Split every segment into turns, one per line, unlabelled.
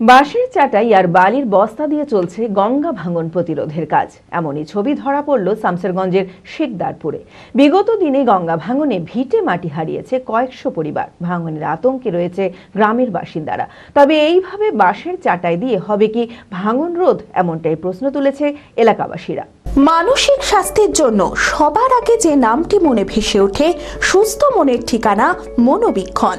বাঁশের চাটাই আর বালির বস্তা দিয়ে চলছে গঙ্গা ভাঙন প্রতিরোধের কাজ। এমনই ছবি ধরা পড়ল শামসেরগঞ্জের শেখদারপুরে বিগত দিনে গঙ্গা ভাঙনে ভিটে মাটি হারিয়েছে কয়েকশো পরিবার। ভাঙনের আতঙ্কে রয়েছে গ্রামের বাসিন্দারা। তবে এইভাবে বাঁশের চাটাই দিয়ে হবে কি ভাঙন রোধ? এমনটাই প্রশ্ন তুলেছে এলাকাবাসীরা।
মানসিক স্বাস্থ্যের জন্য সবার আগে যে নামটি মনে ভেসে ওঠে, সুস্থ মনের ঠিকানা মনোবীক্ষণ।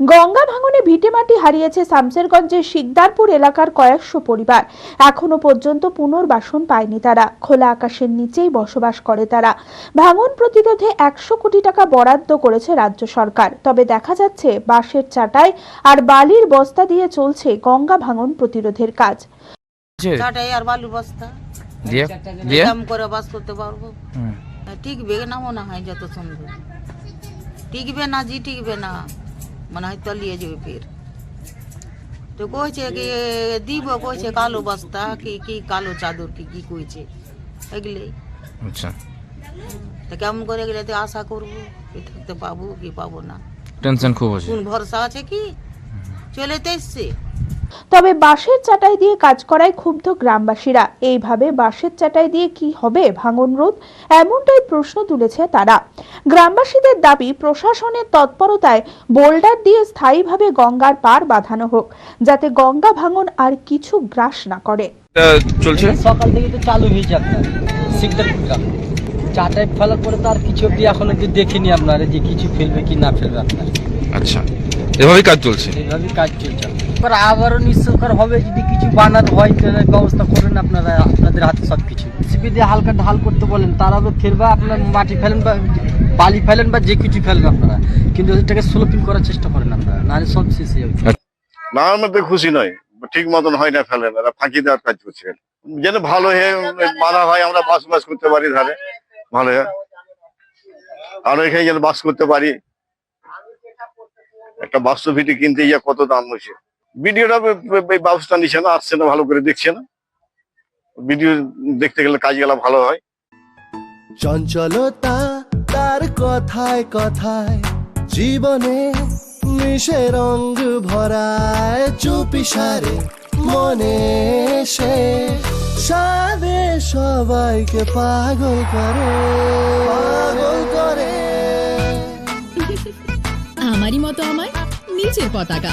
Ganga ভাঙনে ভিটেমাটি হারিয়েছে শামসেরগঞ্জের শিকদারপুর এলাকার কয়েকশো পরিবার। এখনও পর্যন্ত পুনর্বাসন পায়নি তারা। খোলা আকাশের নিচেই বসবাস করে তারা। ভাঙন প্রতিরোধে একশো কোটি টাকা বরাদ্দ করেছে রাজ্য সরকার। তবে দেখা যাচ্ছে বাঁশের চাটাই আর বালির বস্তা দিয়ে চলছে গঙ্গা ভাঙন প্রতিরোধের কাজ।
যে
চাটাই আর বালু বস্তা।
দিয়ে? দিয়ে?
কাম করে বাস করতে পারব। টিকবে না মনে হয় যত সুন্দর টিকবে না জি টিকবে না। মনে হয় তলিয়ে যাবে ফের তো কইছে কি দিব কইছে কালো বস্তা কি কি কালো চাদর কি কি কইছে এগুলোই
আচ্ছা
তা কেমন করে গেলে তো আশা করব কি থাকতে পাবো কি পাবো না
টেনশন খুব আছে
কোন ভরসা আছে কি চলে তো এসছে
তবে বাঁশের চাটাই দিয়ে কাজ করায় ক্ষুব্ধ গ্রামবাসীরা। এইভাবে বাঁশের চাটাই দিয়ে কি হবে ভাঙন রোধ? এমনটাই প্রশ্ন তুলেছে তারা। গ্রামবাসীদের দাবি প্রশাসনের তৎপরতায় বোল্ডার দিয়ে স্থায়ীভাবে গঙ্গার পার বাঁধানো হোক যাতে গঙ্গা ভাঙন আর কিছু গ্রাস না করে।
চলছে?
সকাল থেকে তো চালু হয়েছে আপনার সিগন্যাল প্রোগ্রাম চারটায় ফেলার পরে তো আর কিছু অব্দি এখন অব্দি দেখিনি আপনার যে কিছু ফেলবে কি না ফেলবে আপনার।
আচ্ছা। এভাবেই কাজ চলছে?
এইভাবেই কাজ চলছে। এবার আবারও নিঃসরকার হবে যদি কিছু বানাতে হয় তাহলে ব্যবস্থা করেন আপনারা আপনাদের হাতে সব কিছু সিপি দিয়ে হালকা ঢাল করতে বলেন তারাও ফেরবা আপনার মাটি ফেলেন বা বালি ফেলেন বা যে কিছু ফেলেন আপনারা। কিন্তু ওদেরটাকে স্লোপিং করার চেষ্টা করেন আপনারা নাহলে সব শেষ হয়ে যাবে।
না আমার মধ্যে খুশি নয়। ঠিক মতন হয় না ফেলেন এরা ফাঁকি দেওয়ার কাজ করছে। যেন ভালো হয়ে মানা হয় আমরা বসবাস করতে পারি ধারে। ভালো হয়ে। আমরা এখানে যেন বাস করতে পারি। একটা বাস্তু ভিটি কিনতে গিয়ে কত দাম হয়েছে। ভিডিওটা ব্যবস্থা নিচ্ছে না আসছে না ভালো করে দেখছে না। ভিডিও দেখতে গেলে কাজগুলো ভালো হয়।
চঞ্চলতা তার কথায় কথায় জীবনে মিশে রঙ ভরায় চুপি সারে মনে সে। সাদে সবাইকে পাগল করে। পাগল করে।
আমারই মতো আমার নিচের পতাকা।